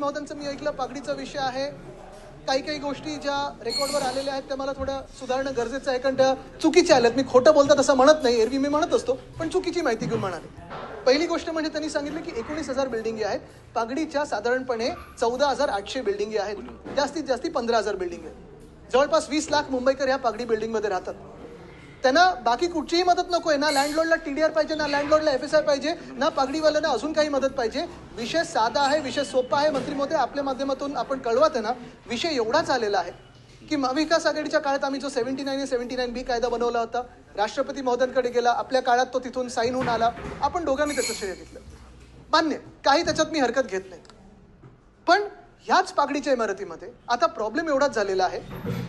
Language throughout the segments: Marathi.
महोदयांचं मी ऐकलं पागडीचा विषय आहे. काही काही गोष्टी ज्या रेकॉर्डवर आलेल्या आहेत त्या मला थोडं सुधारणं गरजेचं आहे. कारण त्या चुकीच्या आल्यात. मी खोटं बोलतात असं म्हणत नाही एरवी मी म्हणत असतो पण चुकीची माहिती घेऊन म्हणाले. पहिली गोष्ट म्हणजे त्यांनी सांगितलं की एकोणीस हजार बिल्डिंगी आहेत. पागडीच्या साधारणपणे चौदा हजार आठशे बिल्डिंगी आहेत. जास्तीत जास्ती पंधरा हजार बिल्डिंग आहेत. जवळपास वीस लाख मुंबईकर ह्या पागडी बिल्डिंगमध्ये राहतात. त्यांना बाकी कुठचीही मदत नको आहे. ना लँडलॉर्डला आर पाहिजे ना लँडलॉर्डला एफ एस आय पाहिजे ना पगडीवाल्यांना अजून काही मदत पाहिजे. विषय साधा आहे विषय सोपा आहे. मंत्री मोदी आपल्या माध्यमातून आपण कळवत आहे ना विषय एवढाच आलेला आहे की महाविकास आघाडीच्या काळात आम्ही जो seventy nine seventy nine B कायदा बनवला होता राष्ट्रपती महोदयांकडे गेला आपल्या काळात तो तिथून साईन होऊन आला. आपण दोघांनी त्याचं श्रेय घेतलं. मान्य काही त्याच्यात मी हरकत घेत नाही. पण ह्याच पागडीच्या इमारतीमध्ये आता प्रॉब्लेम एवढाच झालेला आहे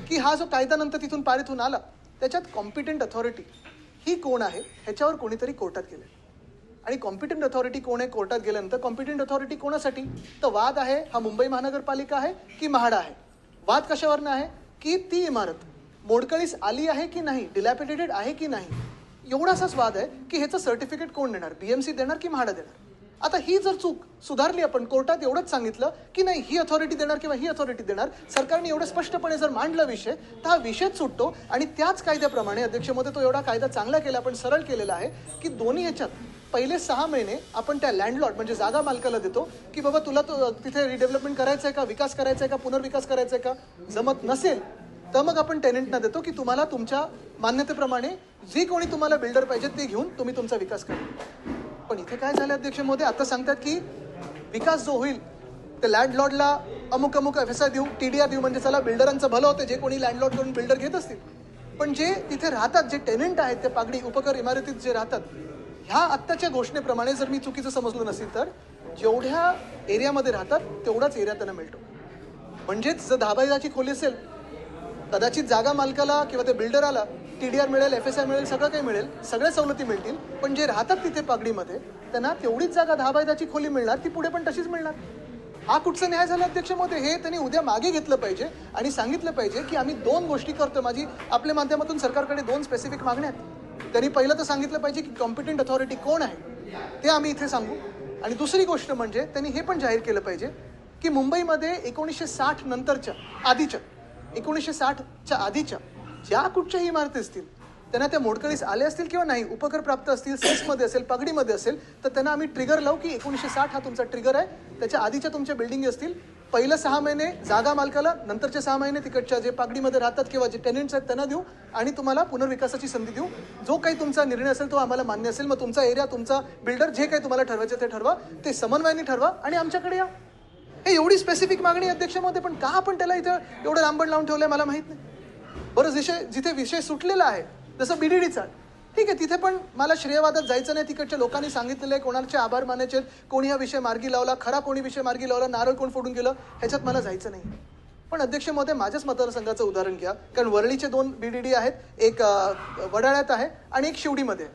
की हा जो कायदा नंतर तिथून पारित होऊन आला त्याच्यात कॉम्पिटंट अथॉरिटी ही कोण आहे ह्याच्यावर कोणीतरी कोर्टात गेले आणि कॉम्पिटंट अथॉरिटी कोण आहे कोर्टात गेल्यानंतर कॉम्पिटंट अथॉरिटी कोणासाठी? तर वाद आहे हा मुंबई महानगरपालिका आहे की म्हाडा आहे? वाद कशावरनं आहे? की ती इमारत मोडकळीस आली आहे की नाही डिलॅपिटेटेड आहे की नाही? एवढासाच वाद आहे की ह्याचं सर्टिफिकेट कोण देणार? बीएमसी देणार की म्हाडा देणार? आता ही जर चूक सुधारली आपण कोर्टात एवढंच सांगितलं की नाही ही अथॉरिटी देणार किंवा ही अथॉरिटी देणार सरकारने एवढं स्पष्टपणे जर मांडला विषय तर हा विषयच सुटतो. आणि त्याच कायद्याप्रमाणे अध्यक्षमध्ये तो एवढा कायदा चांगला केला आपण सरळ केलेला आहे की दोन्ही ह्याच्यात पहिले सहा महिने आपण त्या लँडलॉर्ड म्हणजे जागा मालकाला देतो की बाबा तुला तो तिथे रिडेव्हलपमेंट करायचं आहे का विकास करायचा आहे का पुनर्विकास करायचा आहे का जमत नसेल तर मग आपण टेनंटना देतो की तुम्हाला तुमच्या मान्यतेप्रमाणे जे कोणी तुम्हाला बिल्डर पाहिजे ते घेऊन तुम्ही तुमचा विकास करा. पण इथे काय झालं अध्यक्ष मोदी? आता सांगतात की विकास जो होईल ते लँडलॉर्डला अमुक अमुक एफ एस आय देऊ टी डी आर देऊ म्हणजे चला बिल्डरांचं भलं होतं जे कोणी लँडलॉर्ड करून बिल्डर घेत असतील. पण जे तिथे राहतात जे टेनंट आहेत ते पागडी उपकर इमारतीत जे राहतात ह्या आत्ताच्या घोषणेप्रमाणे जर मी चुकीचं समजलं नसेल तर जेवढ्या एरियामध्ये राहतात तेवढाच एरिया त्यांना मिळतो. म्हणजेच जर दहा खोली असेल कदाचित जागा मालकाला किंवा ते बिल्डराला टी डी आर मिळेल एफ एस आय मिळेल सगळं काही मिळेल सगळ्या सवलती मिळतील पण जे राहतात तिथे पागडीमध्ये त्यांना तेवढीच जागा दहा बाय दहाची खोली मिळणार ती पुढे पण तशीच मिळणार. हा कुठचा न्याय झाला अध्यक्ष मोदी? हे त्यांनी उद्या मागे घेतलं पाहिजे आणि सांगितलं पाहिजे की आम्ही दोन गोष्टी करतो माझी आपल्या माध्यमातून सरकारकडे दोन स्पेसिफिक मागण्या आहेत. त्यांनी पहिलं तर सांगितलं पाहिजे की कॉम्पिटंट अथॉरिटी कोण आहे ते आम्ही इथे सांगू. आणि दुसरी गोष्ट म्हणजे त्यांनी हे पण जाहीर केलं पाहिजे की मुंबईमध्ये एकोणीसशे साठ नंतरच्या आधीच्या एकोणीसशे साठच्या आधीच्या ज्या कुठच्याही इमारती असतील त्यांना त्या मोडकळीस आले असतील किंवा नाही उपकर प्राप्त असतील सेक्समध्ये असेल पगडीमध्ये असेल तर त्यांना आम्ही ट्रिगर लावू की एकोणीसशे साठ हा तुमचा ट्रिगर आहे. त्याच्या आधीच्या तुमच्या बिल्डिंग असतील. पहिलं सहा महिने जागा मालकाला नंतरचे सहा महिने तिकडच्या जे पागडीमध्ये राहतात किंवा जे टेनंट्स आहेत त्यांना देऊ आणि तुम्हाला पुनर्विकासाची संधी देऊ. जो काही तुमचा निर्णय असेल तो आम्हाला मान्य असेल मग तुमचा एरिया तुमचा बिल्डर जे काही तुम्हाला ठरवायचे ते ठरवा ते समन्वयाने ठरवा आणि आमच्याकडे या. हे एवढी स्पेसिफिक मागणी अध्यक्षामध्ये पण का आपण त्याला इथं एवढं लांबण लावून ठेवलं आहे मला माहीत नाही. बरं विषय जिथे विषय सुटलेला आहे जसं बीडीडीचा ठीक आहे तिथे पण मला श्रेयवादात जायचं नाही. तिकडच्या लोकांनी सांगितलेलं आहे कोणाचे आभार मानायचे कोणी हा विषय मार्गी लावला खरा कोणी विषय मार्गी लावला नारळ कोण फोडून गेलं ह्याच्यात मला जायचं नाही. पण अध्यक्ष महोदय माझ्याच मतदारसंघाचं उदाहरण घ्या. कारण वरळीचे दोन बी डी डी आहेत एक वडाळ्यात आहे आणि एक शिवडीमध्ये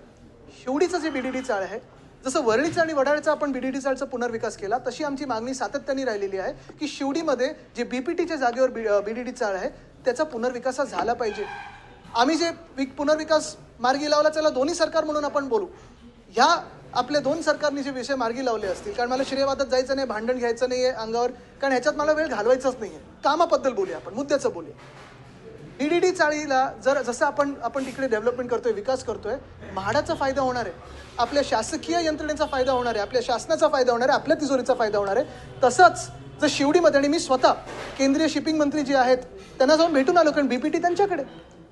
शिवडीचं जे डी चाळ आहे जसं वरळीचं आणि वडाळ्याचा आपण बी डी डी चाळचा पुनर्विकास केला तशी आमची मागणी सातत्याने राहिलेली आहे की शिवडीमध्ये जे बी पी टीच्या जागेवर बी बी डी डी चाळ आहे त्याचा पुनर्विकास हा झाला पाहिजे. आम्ही जे विक पुनर्विकास मार्गी लावला त्याला दोन्ही सरकार म्हणून आपण बोलू. ह्या आपल्या दोन सरकारने जे विषय मार्गी लावले असतील कारण मला श्रेयवादात जायचं नाही भांडण घ्यायचं नाही आहे अंगावर कारण ह्याच्यात मला वेळ घालवायचाच नाही आहे कामाबद्दल बोलूया आपण मुद्द्याचं बोलूया. डी डी डी चाळीला जर जसं आपण आपण तिकडे डेव्हलपमेंट करतोय विकास करतोय म्हाडाचा फायदा होणार आहे. आपल्या शासकीय यंत्रणेचा फायदा होणार आहे आपल्या शासनाचा फायदा होणार आहे आपल्या तिजोरीचा फायदा होणार आहे. तसंच जर शिवडीमध्ये आणि मी स्वतः केंद्रीय शिपिंग मंत्री जे आहेत त्यांना जाऊन भेटून आलो कारण बीपीटी त्यांच्याकडे.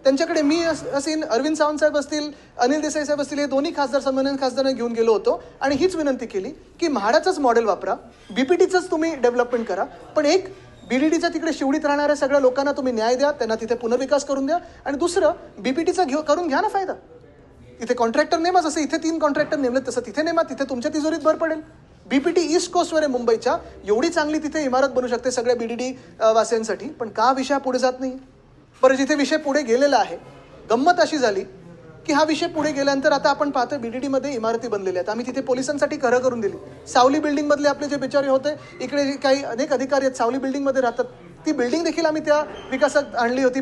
त्यांच्याकडे मी असेन अरविंद सावंत साहेब असतील अनिल देसाई साहेब असतील हे दोन्ही खासदार संबंधित खासदारांना घेऊन गेलो होतो. आणि हीच विनंती केली की म्हाडाचंच मॉडेल वापरा बीपीटीचंच तुम्ही डेव्हलपमेंट करा पण एक बीडीडीच्या तिकडे शिवडीत राहणाऱ्या सगळ्या लोकांना तुम्ही न्याय द्या त्यांना तिथे पुनर्विकास करून द्या. आणि दुसरं बीपीटीचा घेऊ करून घ्या ना फायदा. इथे कॉन्ट्रॅक्टर नेमा जसं इथे तीन कॉन्ट्रॅक्टर नेमले तसं तिथे नेमा तिथे तुमच्या तिजोरीत भर पडेल. बीपीटी ईस्ट कोस्टवर आहे मुंबईच्या. एवढी चांगली तिथे इमारत बनू शकते सगळ्या बीडीडी वासियांसाठी. पण का विषय पुढे जात नाही? बरं जिथे विषय पुढे गेलेला आहे गंमत अशी झाली की हा विषय पुढे गेल्यानंतर आता आपण पाहतोय डी डीमध्ये इमारती बनलेल्या आहेत. आम्ही तिथे पोलिसांसाठी घरं करून दिली. सावली बिल्डिंगमधले आपले जे बिचारे होते इकडे काही अनेक अधिकारी आहेत सावली बिल्डिंगमध्ये राहतात. ती बिल्डिंग देखील आम्ही त्या विकासात आणली होती.